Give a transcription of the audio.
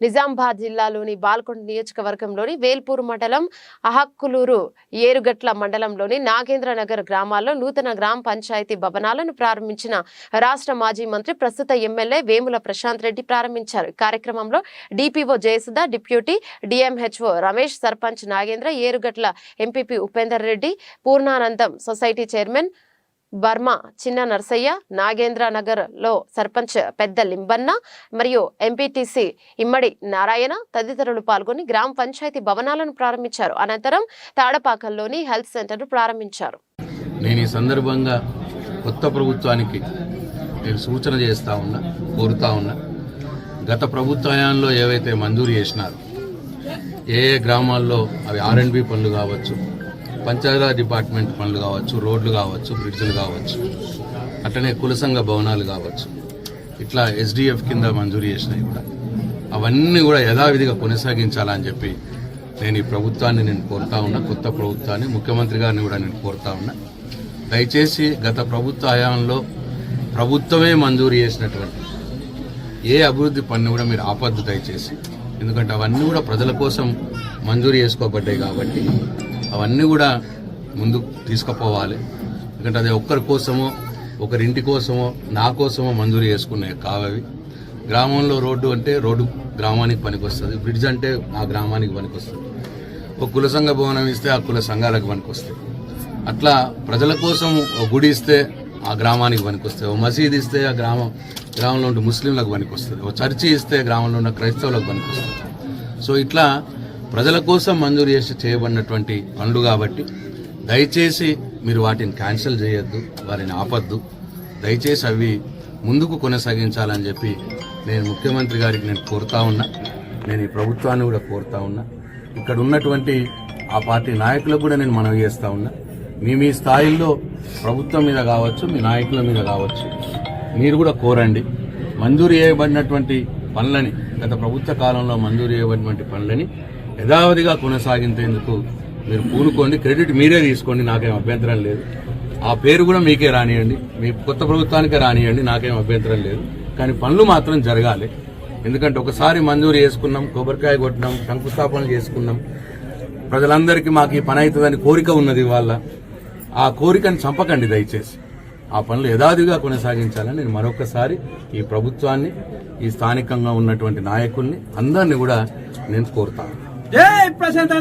నిజామాబాద్ జిల్లాలోని బాల్కొండ నియోజకవర్గంలోని వేల్పూర్ మండలం అహక్కులూరు ఏరుగట్ల మండలంలోని నాగేంద్రనగర్ గ్రామాల్లో నూతన గ్రామ పంచాయతీ భవనాలను ప్రారంభించిన రాష్ట్ర మాజీ మంత్రి ప్రస్తుత ఎమ్మెల్యే వేముల ప్రశాంత్ రెడ్డి ప్రారంభించారు. కార్యక్రమంలో DPO Jayasudha deputy DMHO Ramesh sarpanch Nagendra Erugatla MPP Upender Reddy Purnanandam society chairman Varma Chinna Narsaiah Nagendra నగర్లో సర్పంచ్ పెద్ద లింబన్న మరియు ఎంపీటీసీ ఇమ్మడి నారాయణ తదితరులు పాల్గొని గ్రామ పంచాయతీ భవనాలను ప్రారంభించారు. అనంతరం తాడపాకల్లోని హెల్త్ సెంటర్ ప్రారంభించారు. నేను ఈ సందర్భంగా కొత్త ప్రభుత్వానికి నేను సూచన చేస్తా ఉన్నా కోరుతా ఉన్నా గత ప్రభుత్వంలో ఏవైతే మంజూరు చేసినారో ఏ ఏ గ్రామాల్లో అవి ఆర్ అండ్ బి పనులు కావచ్చు పంచాయతీరాజ్ డిపార్ట్మెంట్ పనులు కావచ్చు రోడ్లు కావచ్చు బ్రిడ్జ్లు కావచ్చు అట్లనే కులసంఘ భవనాలు కావచ్చు. ఇట్లా ఎస్డిఎఫ్ కింద మంజూరు చేసినవి కూడా. అవన్నీ కూడా యథావిధిగా కొనసాగించాలని చెప్పి నేను ఈ ప్రభుత్వాన్ని నేను కోరుతా ఉన్నా కొత్త ప్రభుత్వాన్ని ముఖ్యమంత్రి గారిని కూడా నేను కోరుతా ఉన్నా. దయచేసి గత ప్రభుత్వ హయాంలో ప్రభుత్వమే మంజూరు చేసినటువంటి ఏ అభివృద్ధి పన్ను కూడా మీరు ఆపద్దు దయచేసి. ఎందుకంటే అవన్నీ కూడా ప్రజల కోసం మంజూరు చేసుకోబడ్డాయి కాబట్టి అవన్నీ కూడా ముందుకు తీసుకుపోవాలి. ఎందుకంటే అది ఒక్కరి కోసమో ఒకరింటి కోసమో నా కోసమో మంజూరు చేసుకునే కావవి. గ్రామంలో రోడ్డు అంటే రోడ్డు గ్రామానికి పనికొస్తుంది. బ్రిడ్జ్ అంటే ఆ గ్రామానికి పనికొస్తుంది. ఒక కుల సంఘ భవనం ఇస్తే ఆ కుల సంఘాలకు పనికొస్తాయి అట్లా ప్రజల కోసం ఒక గుడి ఇస్తే ఆ గ్రామానికి పనికొస్తాయి ఒక మసీద్ ఇస్తే ఆ గ్రామం గ్రామంలో ఉండే ముస్లింలకు పనికొస్తుంది. ఒక చర్చి ఇస్తే గ్రామంలో ఉన్న క్రైస్తవులకు పనికొస్తుంది. సో ఇట్లా ప్రజల కోసం మంజూరు చేసి చేయబడినటువంటి పనులు కాబట్టి దయచేసి మీరు వాటిని క్యాన్సిల్ చేయొద్దు వారిని ఆపద్దు. దయచేసి అవి ముందుకు కొనసాగించాలని చెప్పి నేను ముఖ్యమంత్రి గారికి నేను కోరుతా ఉన్నా. నేను ఈ ప్రభుత్వాన్ని కూడా కోరుతా ఉన్నా. ఇక్కడ ఉన్నటువంటి ఆ పార్టీ నాయకులకు కూడా నేను మనవి చేస్తా ఉన్నా. మీ మీ స్థాయిల్లో ప్రభుత్వం మీద కావచ్చు మీ నాయకుల మీద కావచ్చు మీరు కూడా కోరండి. మంజూరు చేయబడినటువంటి పనులని గత ప్రభుత్వ కాలంలో మంజూరు చేయబడినటువంటి పనులని యథావధిగా కొనసాగించేందుకు మీరు పూనుకోండి. క్రెడిట్ మీరే తీసుకోండి. నాకేం అభ్యంతరం లేదు. ఆ పేరు కూడా మీకే రానియండి. మీ కొత్త ప్రభుత్వానికే రానియండి. నాకేం అభ్యంతరం లేదు. కానీ పనులు మాత్రం జరగాలి. ఎందుకంటే ఒకసారి మంజూరు చేసుకున్నాం కొబ్బరికాయ కొట్టినాం శంకుస్థాపనలు చేసుకున్నాం. ప్రజలందరికీ మాకు ఈ పని అవుతుందని కోరిక ఉన్నది వాళ్ళ ఆ కోరికను చంపకండి దయచేసి. ఆ పనులు యథాదిగా కొనసాగించాలని నేను మరొకసారి ఈ ప్రభుత్వాన్ని ఈ స్థానికంగా ఉన్నటువంటి నాయకుల్ని అందరినీ కూడా నేను కోరుతాను. జై ప్రశాంత్